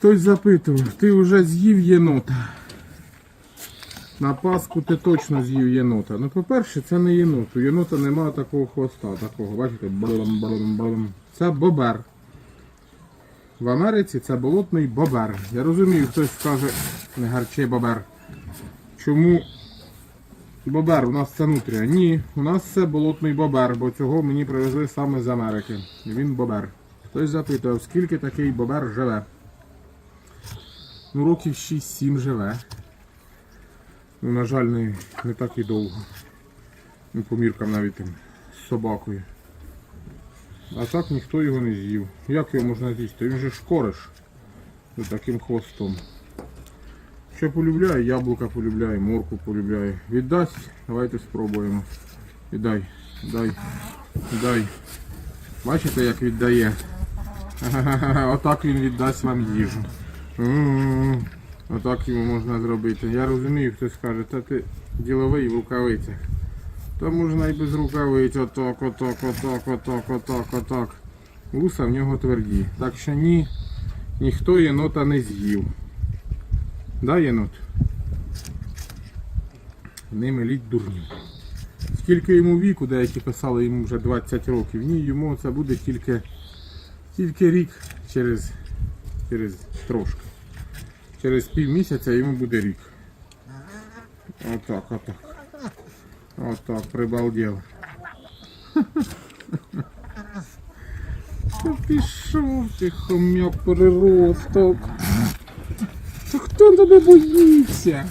Хтось запитував, ти вже з'їв єнота. На Пасху ти точно з'їв єнота. Ну, по-перше, це не єнот. У єнота немає такого хвоста, такого, бачите, блум, блум, блум. Це бобер. В Америці це болотний бобер. Я розумію, хтось скаже, не гарчий бобер. Чому бобер? У нас це нутрія. Ні, у нас це болотний бобер, бо цього мені привезли саме з Америки. Він бобер. Хтось запитав, скільки такий бобер живе. Ну, років 6-7 живе. Ну, на жаль, не, не так і довго. Ну, по міркам навіть тим, з собакою. А так ніхто його не з'їв. Як його можна з'їсти? Він же ж кориш з таким хвостом. Що полюбляє, яблука полюбляє, морку полюбляє. Віддасть, давайте спробуємо. Віддай, дай, дай. Бачите, як віддає? Отак він віддасть вам їжу. Отак йому можна зробити. Я розумію, хтось скаже, та ти діловий в рукавицях. Та можна і без рукавиць, отак, отак, отак, отак, отак, отак. Вуса в нього тверді. Так що ні, ніхто єнота не з'їв. Да, єнот? Не миліть дурні. Скільки йому віку, деякі писали йому вже 20 років. Ні, йому це буде тільки, тільки рік через, через трошки. Через пів місяця йому буде рік. Отак, отак. Отак, прибалдів. Та пішов ти, хомяк переросток. Та хто тебе боїться?